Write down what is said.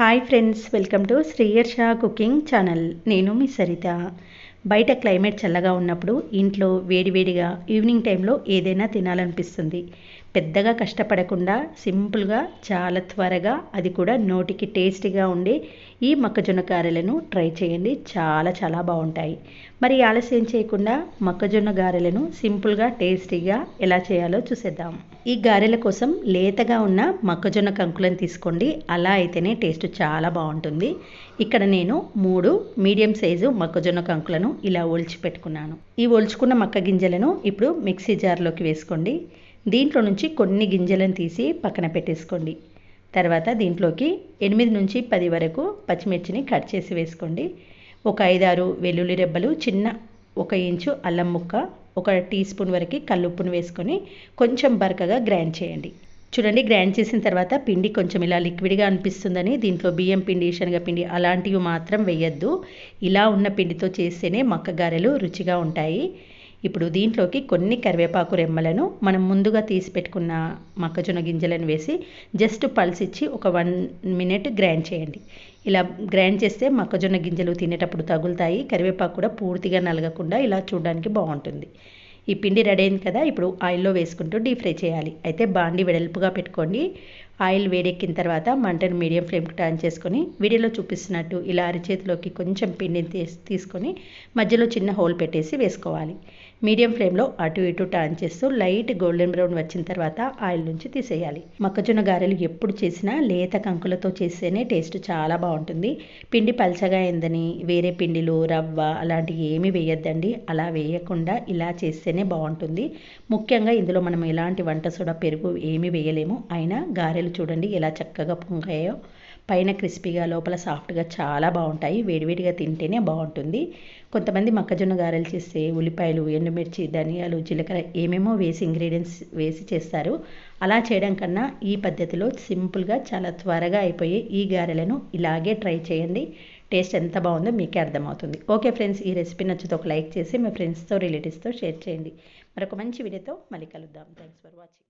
Hi friends welcome to Sriyarsha cooking channel నేను మీ సరిత. బయట క్లైమేట్ చల్లగా ఉన్నప్పుడు ఇంట్లో వేడివేడిగా ఈవినింగ్ టైంలో ఏదైనా తినాలనిపిస్తుంది. పెద్దగా కష్టపడకుండా సింపుల్గా చాలా త్వరగా అది కూడా నోటికి టేస్టీగా ఉండే ఈ మొక్కజొన్న గారెలను ట్రై చేయండి. చాలా చాలా బాగుంటాయి. మరి ఆలస్యం చేయకుండా మొక్కజొన్న గారెలను సింపుల్గా టేస్టీగా ఎలా చేయాలో చూసేద్దాం. ఈ గారెల కోసం లేతగా ఉన్న మొక్కజొన్న కంకులను తీసుకోండి. అలా అయితేనే టేస్ట్ చాలా బాగుంటుంది. ఇక్కడ నేను మూడు మీడియం సైజు మొక్కజొన్న కంకులను ఇలా ఒలిచి పెట్టుకున్నాను. ఈ ఒలుచుకున్న మక్క గింజలను ఇప్పుడు మిక్సీ జార్లోకి వేసుకోండి. దీంట్లో నుంచి కొన్ని గింజలను తీసి పక్కన పెట్టేసుకోండి. తర్వాత దీంట్లోకి ఎనిమిది నుంచి పది వరకు పచ్చిమిర్చిని కట్ చేసి వేసుకోండి. ఒక ఐదారు వెల్లుల్లి రెబ్బలు చిన్న ఒక ఇంచు అల్లం ముక్క ఒక టీ స్పూన్ వరకు కల్లుప్పును వేసుకొని కొంచెం బరకగా గ్రైండ్ చేయండి. చూడండి గ్రైండ్ చేసిన తర్వాత పిండి కొంచెం ఇలా లిక్విడ్గా అనిపిస్తుందని దీంట్లో బియ్యం పిండి శనగపిండి అలాంటివి మాత్రం వేయద్దు. ఇలా ఉన్న పిండితో చేస్తేనే మక్క గారెలు రుచిగా ఉంటాయి. ఇప్పుడు దీంట్లోకి కొన్ని కరివేపాకు రెమ్మలను మనం ముందుగా తీసి పెట్టుకున్న మొక్కజొన్న గింజలను వేసి జస్ట్ పల్సిచ్చి ఒక వన్ మినిట్ గ్రైండ్ చేయండి. ఇలా గ్రైండ్ చేస్తే మొక్కజొన్న గింజలు తినేటప్పుడు తగులుతాయి. కరివేపాకు కూడా పూర్తిగా నలగకుండా ఇలా చూడడానికి బాగుంటుంది. ఈ పిండి రెడీ అయింది కదా ఇప్పుడు ఆయిల్లో వేసుకుంటూ డీప్ ఫ్రై చేయాలి. అయితే బాండి వెడల్పుగా పెట్టుకోండి. ఆయిల్ వేడెక్కిన తర్వాత మంటను మీడియం ఫ్లేమ్కి టర్న్ చేసుకొని వీడియోలో చూపిస్తున్నట్టు ఇలా అరిచేతిలోకి కొంచెం పిండిని తీసి తీసుకొని మధ్యలో చిన్న హోల్ పెట్టేసి వేసుకోవాలి. మీడియం ఫ్లేమ్లో అటు ఇటు టర్న్ చేస్తూ లైట్ గోల్డెన్ బ్రౌన్ వచ్చిన తర్వాత ఆయిల్ నుంచి తీసేయాలి. మొక్కజొన్న గారెలు ఎప్పుడు చేసినా లేత కంకులతో చేస్తేనే టేస్ట్ చాలా బాగుంటుంది. పిండి పల్చగా అయిందని వేరే పిండిలు రవ్వ అలాంటివి ఏమీ వేయొద్దండి. అలా వేయకుండా ఇలా చేస్తేనే బాగుంటుంది. ముఖ్యంగా ఇందులో మనం ఎలాంటి వంట సోడా పెరుగు ఏమీ వేయలేము. అయినా గారెలు చూడండి ఎలా చక్కగా పొంగాయో పైన క్రిస్పీగా లోపల సాఫ్ట్గా చాలా బాగుంటాయి. వేడివేడిగా తింటేనే బాగుంటుంది. కొంతమంది మొక్కజొన్న గారెలు చేస్తే ఉల్లిపాయలు ఎండుమిర్చి ధనియాలు జీలకర్ర ఏమేమో వేసి ఇంగ్రీడియంట్స్ వేసి చేస్తారు. అలా చేయడం కన్నా ఈ పద్ధతిలో సింపుల్గా చాలా త్వరగా అయిపోయే ఈ గారెలను ఇలాగే ట్రై చేయండి. టేస్ట్ ఎంత బాగుందో మీకే అర్థమవుతుంది. ఓకే ఫ్రెండ్స్ ఈ రెసిపీ నచ్చితే ఒక లైక్ చేసి మీ ఫ్రెండ్స్తో రిలేటివ్స్తో షేర్ చేయండి. మరొక మంచి వీడియోతో మళ్ళీ కలుద్దాం. Thanks for watching